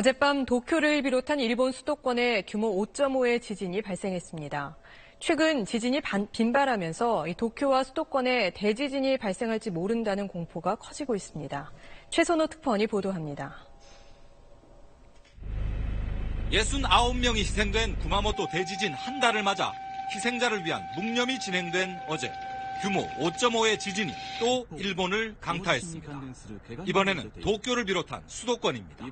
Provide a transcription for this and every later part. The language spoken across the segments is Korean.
어젯밤 도쿄를 비롯한 일본 수도권에 규모 5.5의 지진이 발생했습니다. 최근 지진이 반- 빈발하면서 이 도쿄와 수도권에 대지진이 발생할지 모른다는 공포가 커지고 있습니다. 최선호 특파원이 보도합니다. 69명이 희생된 구마모토 대지진 한 달을 맞아 희생자를 위한 묵념이 진행된 어제 규모 5.5의 지진이 또 일본을 강타했습니다. 이번에는 도쿄를 비롯한 수도권입니다.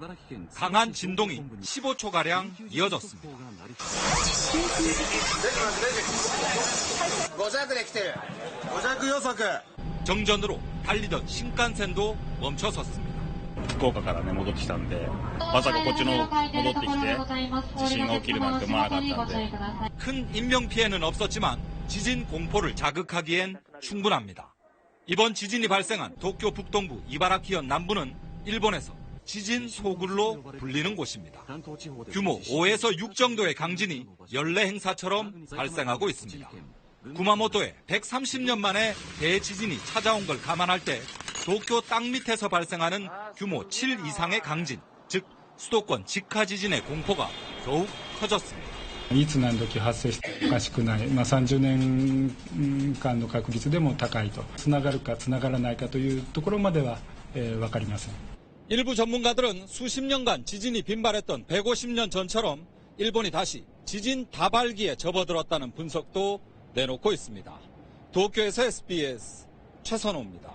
강한 진동이 15초가량 이어졌습니다. 5弱で来てる5弱予測 정전으로 달리던 신칸센도 멈춰섰습니다. 福岡からね、戻ってきたんで、まさかこっちの戻ってきて、地震が起きるなんて思わなかったんで、 큰 인명 피해는 없었지만 지진 공포를 자극하기엔 충분합니다. 이번 지진이 발생한 도쿄 북동부 이바라키현 남부는 일본에서 지진 소굴로 불리는 곳입니다. 규모 5에서 6 정도의 강진이 연례 행사처럼 발생하고 있습니다. 구마모토에 130년 만에 대지진이 찾아온 걸 감안할 때 도쿄 땅 밑에서 발생하는 규모 7 이상의 강진, 즉 수도권 직하 지진의 공포가 더욱 커졌습니다. いつ何時発生してもおかしくない、まあ、30年間の確率でも高いと、つながるかつながらないかというところまでは、えー、分かりません。 일부 전문가들은 수십 년간 지진이 빈발했던 150년 전처럼 일본이 다시 지진 다발기에 접어들었다는 분석도 내놓고 있습니다. 도쿄에서 SBS 최선호입니다.